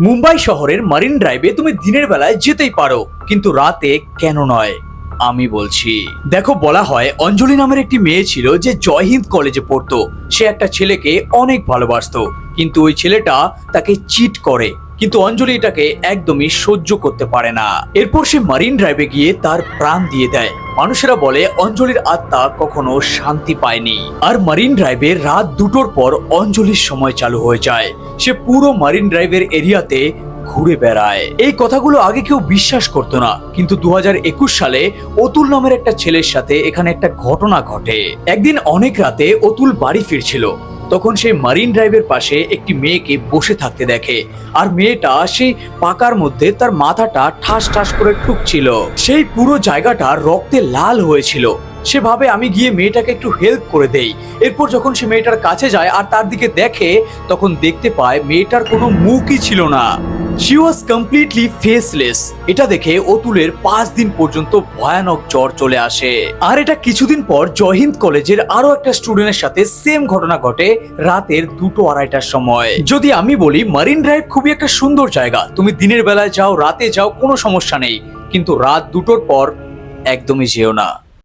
মুম্বাই শহরের মারিন ড্রাইভে তুমি দিনের বেলায় যেতেই পারো, কিন্তু রাতে কেন নয়? আমি বলছি, দেখো বলা হয় অঞ্জলি নামের একটি মেয়ে ছিল যে জয়হিন্দ কলেজে পড়তো। সে একটা ছেলেকে অনেক ভালোবাসত, কিন্তু ওই ছেলেটা তাকে চিট করে। কিন্তু অঞ্জলি এটাকে একদমই সহ্য করতে পারে না। এরপর সে মারিন ড্রাইভে গিয়ে তার প্রাণ দিয়ে দেয়। মানুষেরা বলে, অঞ্জলির আত্মা কখনো শান্তি পায়নি। আর মারিন ড্রাইভে রাত দুটোর পর অঞ্জলির সময় চালু হয়ে যায়। সে পুরো মারিন ড্রাইভের এরিয়াতে ঘুরে বেড়ায়। এই কথাগুলো আগে কেউ বিশ্বাস করতো না। কিন্তু দু হাজার একুশ সালে অতুল নামের একটা ছেলের সাথে এখানে একটা ঘটনা ঘটে। একদিন অনেক রাতে অতুল বাড়ি ফিরছিল। তখন সে মারিন ড্রাইভের পাশে একটি মেয়েকে বসে থাকতে দেখে। আর মেয়েটা সেই পাকার মধ্যে তার মাথাটা ঠাস ঠাস করে ঠুকছিল। সেই পুরো জায়গাটা রক্তে লাল হয়েছিল। সে ভাবে, আমি গিয়ে মেয়েটাকে একটু হেল্প করে দেই। এরপর যখন সে মেয়েটার কাছে যায় আর তার দিকে দেখে, তখন দেখতে পায় মেয়েটার কোনো মুখই ছিল না। শি ওয়াজ কমপ্লিটলি ফেসলেস এটা দেখে অতুলের পাঁচ দিন পর্যন্ত ভয়ানক জ্বর চলে আসে। আর এটা কিছুদিন পর জয়হিন্দ কলেজের আরও একটা স্টুডেন্টের সাথে সেম ঘটনা ঘটে রাতের দুটো আড়াইটার সময়। যদি আমি বলি মারিন ড্রাইভ খুবই একটা সুন্দর জায়গা। তুমি দিনের বেলায় যাও, রাতে যাও, কোনো সমস্যা নেই। কিন্তু রাত দুটোর পর একদমই যেও না।